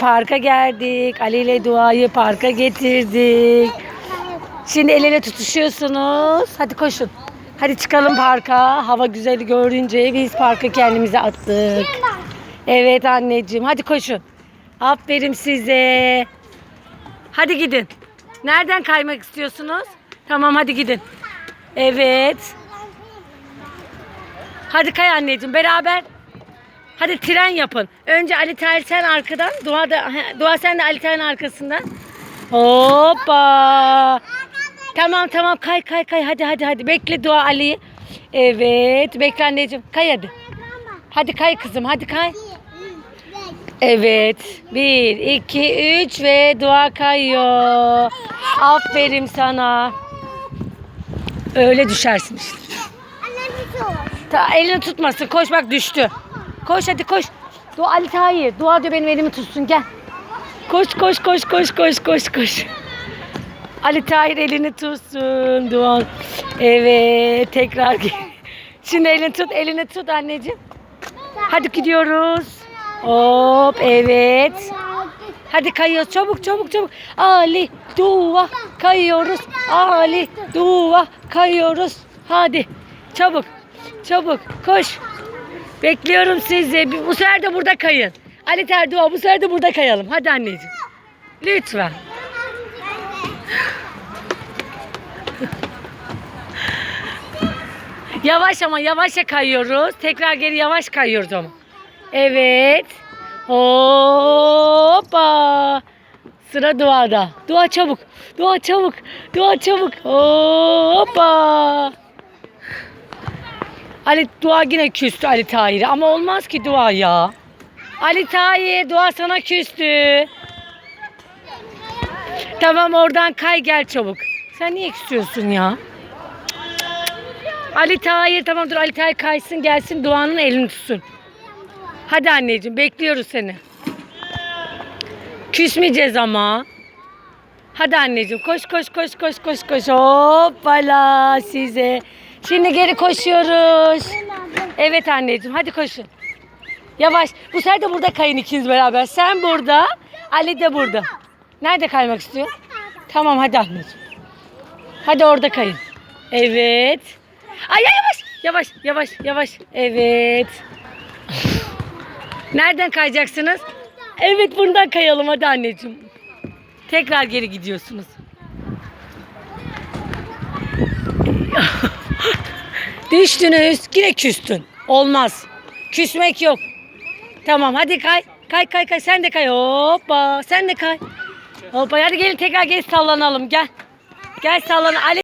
Parka geldik. Ali ile Dua'yı parka getirdik. Şimdi el ele tutuşuyorsunuz. Hadi koşun. Hadi çıkalım parka. Hava güzeli görünce biz parka kendimizi attık. Evet anneciğim hadi koşun. Aferin size. Hadi gidin. Nereden kaymak istiyorsunuz? Tamam hadi gidin. Evet. Hadi kay anneciğim beraber. Hadi tren yapın. Önce Ali Tahir sen arkadan. Dua da Dua sen de Ali Tahir'in arkasından. Hoppa. Tamam tamam kay kay kay hadi hadi hadi. Bekle Dua Ali'yi. Evet bekle anneciğim. Kay hadi. Hadi kay kızım hadi kay. Evet. Bir, iki, üç ve dua kayıyor. Aferin sana. Öyle düşersin işte. Ta, elini tutmasın. Koş bak düştü. Koş hadi koş. Dua Ali Tahir. Dua diyor benim elimi tutsun gel. Koş koş koş koş koş koş koş. Ali Tahir elini tutsun. Dua. Evet tekrar. Şimdi elini tut elini tut anneciğim. Hadi gidiyoruz. Hop evet. Hadi kayıyoruz çabuk çabuk çabuk. Ali dua kayıyoruz. Ali dua kayıyoruz. Hadi çabuk çabuk koş. Bekliyorum sizi. Bu sefer de burada kayın. Ali Ter dua bu sefer de burada kayalım. Hadi anneciğim. Lütfen. Yavaş ama yavaşça kayıyoruz. Tekrar geri yavaş kayıyoruz ama. Evet. Hoppa. Sıra duada. Dua çabuk. Dua çabuk. Dua çabuk. Hoppa. Ali dua yine küstü Ali Tahir'e ama olmaz ki dua ya. Ali Tahir dua sana küstü. Tamam oradan kay gel çabuk. Sen niye küsüyorsun ya? Ali Tahir tamam dur Ali Tahir kaysın gelsin duanın elini tutsun. Hadi anneciğim bekliyoruz seni. Küsmeyeceğiz ama. Hadi anneciğim koş koş koş koş koş koş. Hoppala size. Şimdi geri koşuyoruz. Evet anneciğim hadi koşun. Yavaş. Bu sefer de burada kayın ikiniz beraber. Sen burada, Ali de burada. Nerede kaymak istiyor? Tamam hadi anneciğim. Hadi orada kayın. Evet. Ay yavaş. Yavaş yavaş yavaş. Evet. Nereden kayacaksınız? Evet buradan kayalım hadi anneciğim. Tekrar geri gidiyorsunuz. Düştünüz. Yine küstün. Olmaz. Küsmek yok. Tamam hadi kay. Kay kay kay. Sen de kay. Hoppa. Sen de kay. Hoppa. Hadi gelin tekrar gel sallanalım. Gel. Gel sallan. Ali